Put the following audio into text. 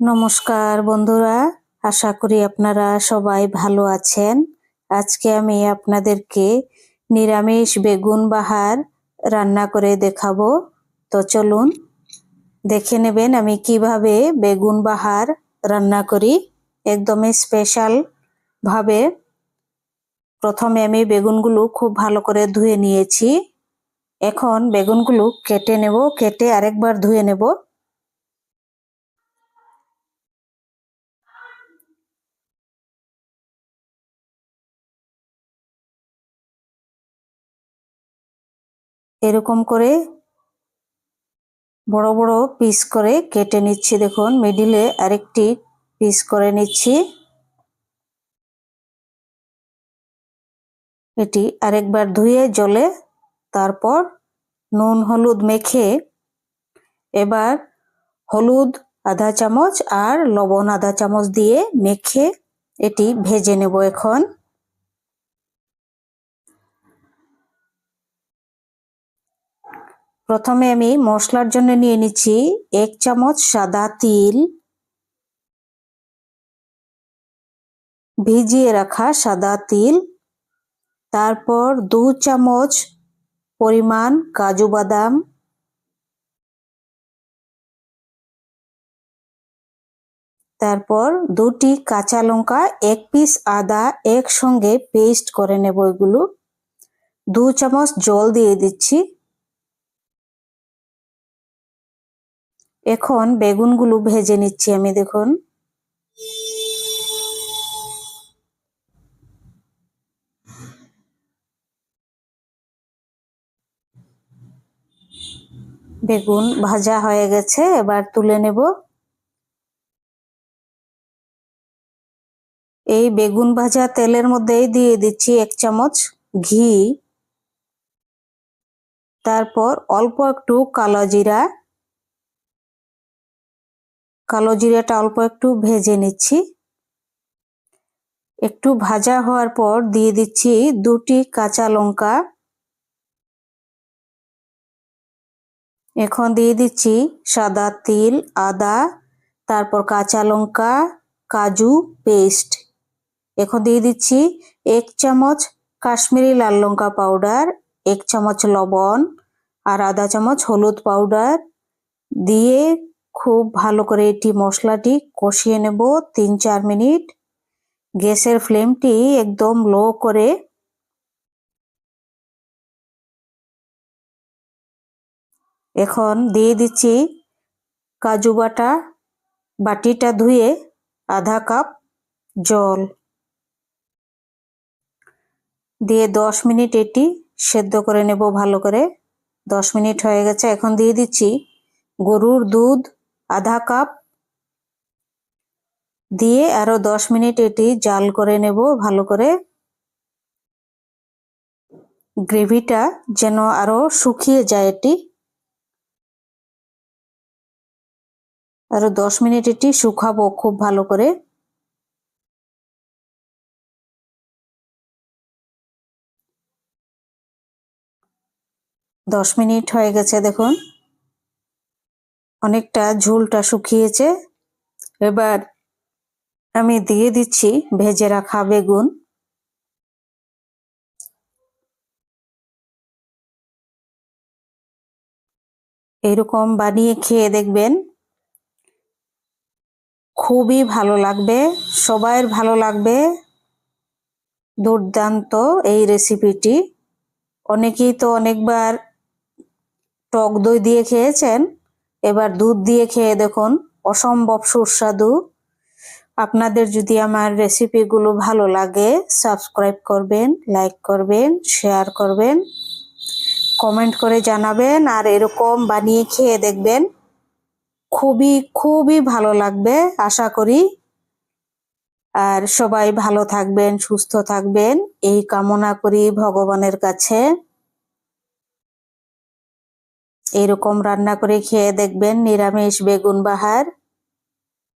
নমস্কার বন্ধুরা, আশা করি আপনারা সবাই ভালো আছেন। আজকে আমি আপনাদেরকে নিরামিষ বেগুন বাহার রান্না করে দেখাবো। তো চলুন, দেখে নেবেন আমি কীভাবে বেগুন বাহার রান্না করি। একদমই স্পেশাল ভাবে। প্রথমে আমি বেগুনগুলো খুব ভালো করে ধুয়ে নিয়েছি। এখন বেগুনগুলো কেটে নেব, কেটে আরেকবার ধুয়ে নেব। এরকম করে বড় বড় পিস করে কেটে নিচ্ছি। দেখুন মিডিলে আরেকটি পিস করে নিচ্ছি। এটি আরেকবার ধুয়ে, জলে, তারপর নুন, হলুদ মেখে এবার হলুদ আধা চামচ আর লবণ আধা চামচ দিয়ে মেখে এটি ভেজে নেব এখন। প্রথমে আমি মশলার জন্য নিয়ে নিচ্ছি এক চামচ সাদা তিল। ভিজিয়ে রাখা সাদা তিল। তারপর দু চামচ পরিমাণ কাজু বাদাম। তারপর দুটি কাঁচা লঙ্কা, এক পিস আদা একসঙ্গে পেস্ট করে নেব এগুলো। দু চামচ জল দিয়ে দিচ্ছি। এখন বেগুনগুলো ভেজে নিচ্ছি আমি, দেখুন। বেগুন ভাজা হয়ে গেছে, এবার তুলে নেব। এই বেগুন ভাজা তেলের মধ্যেই দিয়ে দিচ্ছি এক চামচ ঘি। তারপর অল্প একটু কালো জিরা কালো জিরাটা অল্প একটু ভেজে নিচ্ছি। একটু ভাজা হওয়ার পর দিয়ে দিচ্ছি দুটি কাঁচা লঙ্কা। এখন দিয়ে দিচ্ছি সাদা তিল, আদা, তারপর কাঁচা লঙ্কা, কাজু পেস্ট। এখন দিয়ে দিচ্ছি এক চামচ কাশ্মীরি লাল লঙ্কা পাউডার, এক চামচ লবণ আর আধা চামচ হলুদ পাউডার। দিয়ে খুব ভালো করে এটি মশলাটি কষিয়ে নেব তিন চার মিনিট। গ্যাসের ফ্লেমটি একদম লো করে এখন দিয়ে দিচ্ছি কাজু বাটা, বাটিটা ধুয়ে আধা কাপ জল। দিয়ে দশ মিনিট এটি সেদ্ধ করে নেব ভালো করে। দশ মিনিট হয়ে গেছে, এখন দিয়ে দিচ্ছি গরুর দুধ। আধা কাপ দিয়ে আরও দশ মিনিট এটি জাল করে নেব, ভালো করে। গ্রেভিটা যেন আরও শুকিয়ে যায় এটি। আরও দশ মিনিট এটি শুকাবো খুব ভালো করে। দশ মিনিট হয়ে গেছে দেখুন। অনেকটা ঝোলটা শুকিয়েছে। এবার আমি দিয়ে দিচ্ছি ভেজে রাখা বেগুন। এরকম বানিয়ে খেয়ে দেখবেন খুবই ভালো লাগবে, সবাইয়ের ভালো লাগবে। দুর্দান্ত এই রেসিপিটি। অনেকেই তো অনেকবার টক দই দিয়ে খেয়েছেন। এবার দুধ দিয়ে খেয়ে দেখুন, অসম্ভব সুস্বাদু। আপনাদের যদি আমার রেসিপিগুলো ভালো লাগে সাবস্ক্রাইব করবেন লাইক করবেন শেয়ার করবেন কমেন্ট করে জানাবেন, আর এরকম বানিয়ে খেয়ে দেখবেন। খুবই খুবই ভালো লাগবে, আশা করি। আর সবাই ভালো থাকবেন, সুস্থ থাকবেন, এই কামনা করি ভগবানের কাছে। এরকম রান্না করে খেয়ে দেখবেন নিরামিষ বেগুন বাহার।